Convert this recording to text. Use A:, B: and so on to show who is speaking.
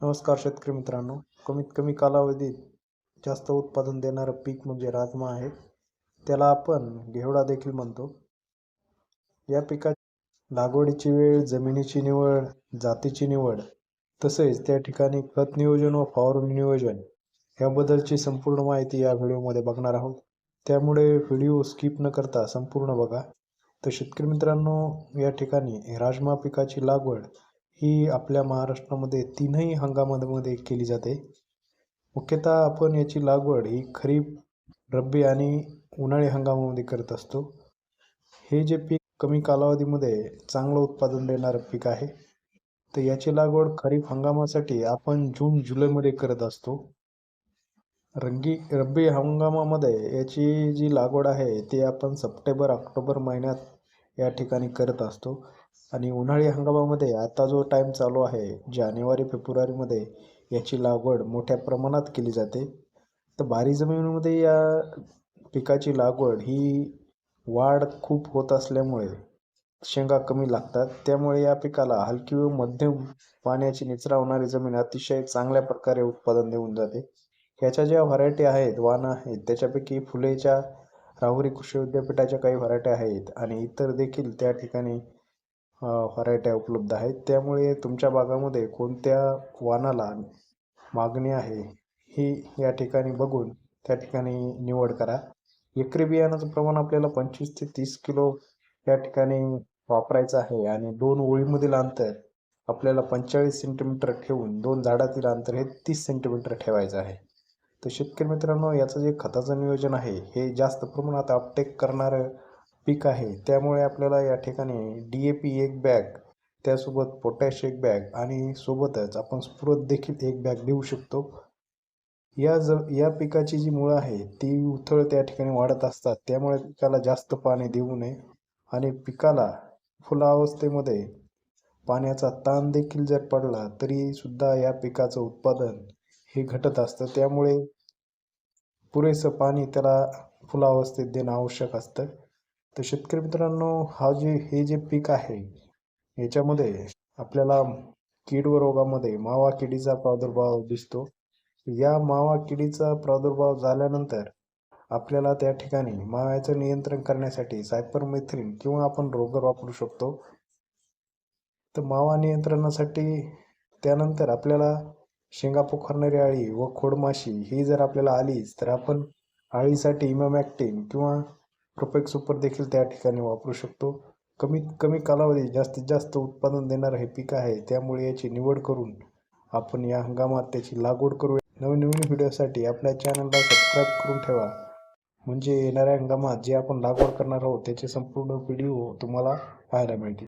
A: नमस्कार शेतकरी मित्रांनो. कमीत कमी कालावधीत जास्त उत्पादन देणारं पीक म्हणजे राजमा आहे. त्याला आपण घेवडा देखील म्हणतो. या पिका लागवडीची वेळ जमिनीची निवड जातीची निवड तसेच त्या ठिकाणी खत नियोजन व फवारणी नियोजन याबद्दलची संपूर्ण माहिती या व्हिडिओमध्ये बघणार आहोत. त्यामुळे व्हिडिओ स्किप न करता संपूर्ण बघा. तर शेतकरी मित्रांनो या ठिकाणी राजमा पिकाची लागवड ही आपल्या महाराष्ट्रामध्ये तीनही हंगामामध्ये केली जाते. मुख्यतः आपण याची लागवड ही खरीप रब्बी आणि उन्हाळी हंगामामध्ये करत असतो. हे जे पीक कमी कालावधीमध्ये चांगलं उत्पादन देणारं पीक आहे तर याची लागवड खरीप हंगामासाठी आपण जून जुलैमध्ये करत असतो. रंगी रब्बी हंगामामध्ये याची जी लागवड आहे ती आपण सप्टेंबर ऑक्टोबर महिन्यात या ठिकाणी करत असतो. आणि उन्हाळी हंगामामध्ये आता जो टाईम चालू आहे जानेवारी फेब्रुवारीमध्ये याची लागवड मोठ्या प्रमाणात केली जाते. तर भारी जमिनीमध्ये या पिकाची लागवड ही वाढ खूप होत असल्यामुळे शेंगा कमी लागतात. त्यामुळे या पिकाला हलकी व मध्यम पाण्याची निचरा होणारी जमीन अतिशय चांगल्या प्रकारे उत्पादन देऊन जाते. ह्याच्या ज्या व्हरायटी आहेत वाणं आहेत त्याच्यापैकी फुलेच्या राहुरी कृषी विद्यापीठाच्या काही व्हरायट्या आहेत आणि इतर देखील त्या ठिकाणी व्हरायट्या उपलब्ध आहेत. त्यामुळे तुमच्या भागामध्ये कोणत्या वाणाला मागणी आहे ही या ठिकाणी बघून त्या ठिकाणी निवड करा. एकरी बियाणाचं प्रमाण आपल्याला पंचवीस ते तीस किलो या ठिकाणी वापरायचं आहे आणि दोन ओळीमधील अंतर आपल्याला पंचेचाळीस सेंटीमीटर ठेवून दोन झाडातील अंतर हे तीस सेंटीमीटर ठेवायचं आहे. तर शेतकरी मित्रांनो याचं जे खताचं नियोजन आहे हे जास्त प्रमाणात अपटेक करणारं पीक आहे. त्यामुळे आपल्याला या ठिकाणी डी ए पी एक बॅग त्यासोबत पोटॅश एक बॅग आणि सोबतच आपण स्फुरत देखील एक बॅग देऊ शकतो. या ज या पिकाची जी मुळं आहे ती उथळ त्या ठिकाणी वाढत असतात. त्यामुळे पिकाला जास्त पाणी देऊ नये आणि पिकाला फुलावस्थेमध्ये पाण्याचा ताण देखील जर पडला तरीसुद्धा या पिकाचं उत्पादन हे घटत असतं. त्यामुळे पुरेसं पाणी त्याला फुलावस्थेत देणं आवश्यक असतं. तर शेतकरी मित्रांनो हा जे हे जे पीक आहे याच्यामध्ये आपल्याला कीड व रोगामध्ये मावा किडीचा प्रादुर्भाव दिसतो. या मावा किडीचा प्रादुर्भाव झाल्यानंतर आपल्याला त्या ठिकाणी माव्याचं नियंत्रण करण्यासाठी सायपर मैथ्रीन किंवा आपण रोगर वापरू शकतो. तर मावा नियंत्रणासाठी त्यानंतर आपल्याला शेंगा पोखरणारी आळी व खोडमाशी ही जर आपल्याला आलीच तर आपण आळीसाठी इमॅमॅक्टिन किंवा प्रोपेक्स सुपर देखील त्या ठिकाणी वापरू शकतो. कमीत कमी कालावधीत जास्तीत जास्त उत्पादन देणारं हे पीक आहे. त्यामुळे याची निवड करून आपण या हंगामात त्याची लागवड करूया. नवीन नवीन व्हिडिओसाठी आपल्या चॅनलला सबस्क्राईब करून ठेवा. म्हणजे येणाऱ्या हंगामात जे आपण लागवड करणार आहोत त्याचे संपूर्ण व्हिडिओ तुम्हाला पाहायला मिळतील.